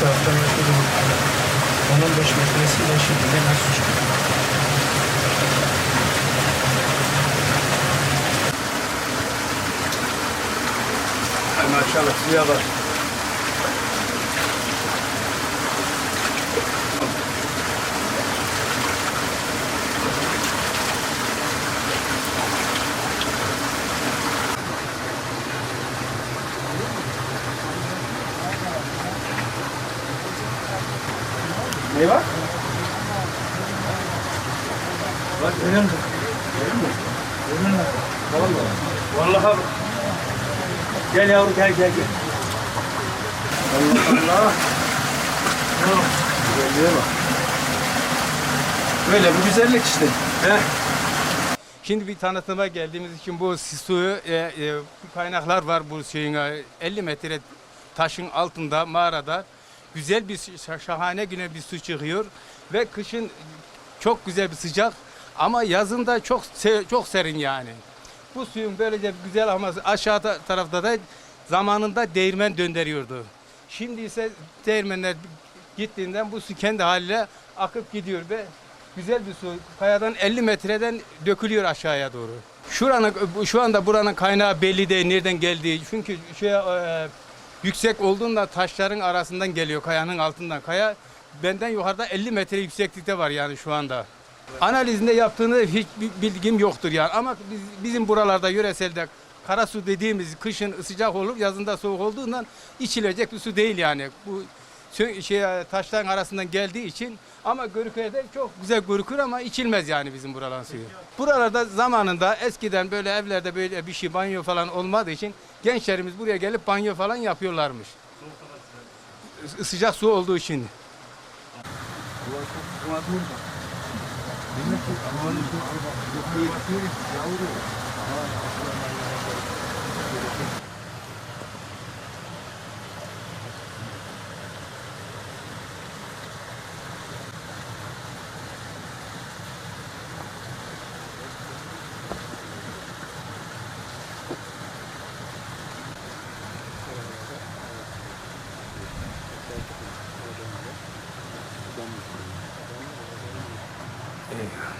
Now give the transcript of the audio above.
taraftan yaşadım. Onun beş metresiyle şekilde nasıl çıkıyor? Maşallah, suya bak. Ne var? Bak görüyor musun? Görüyor musun? Görüyor musun? Vallahi. Vallahi. Gel yavrum gel gel gel. Allah Allah. Güzelliğe bak. Böyle bu güzellik işte. Heh. Şimdi bir tanıtıma geldiğimiz için bu suyu e, e, kaynaklar var bu şeyin e, 50 metre taşın altında mağarada güzel bir şa- şahane güne bir su çıkıyor ve kışın çok güzel bir sıcak ama yazın da çok çok serin yani. Bu suyun böylece güzel ama aşağıda tarafta da zamanında değirmen döndürüyordu. Şimdi ise değirmenler gittiğinden bu su kendi haliyle akıp gidiyor ve güzel bir su kayadan 50 metreden dökülüyor aşağıya doğru. Şuranın şu anda buranın kaynağı belli değil nereden geldiği. Çünkü şey e, yüksek olduğunda taşların arasından geliyor kayanın altından. Kaya benden yukarıda 50 metre yükseklikte var yani şu anda. Analizinde yaptığını hiç bi- bilgim yoktur yani ama biz, bizim buralarda yöreselde kara su dediğimiz kışın sıcak olur yazında soğuk olduğundan içilecek bir su değil yani. Bu şey taşların arasından geldiği için ama Görüköy'de çok güzel görükür ama içilmez yani bizim buraların suyu. Buralarda zamanında eskiden böyle evlerde böyle bir şey banyo falan olmadığı için gençlerimiz buraya gelip banyo falan yapıyorlarmış. Sı- Sıcak su olduğu için. Amen.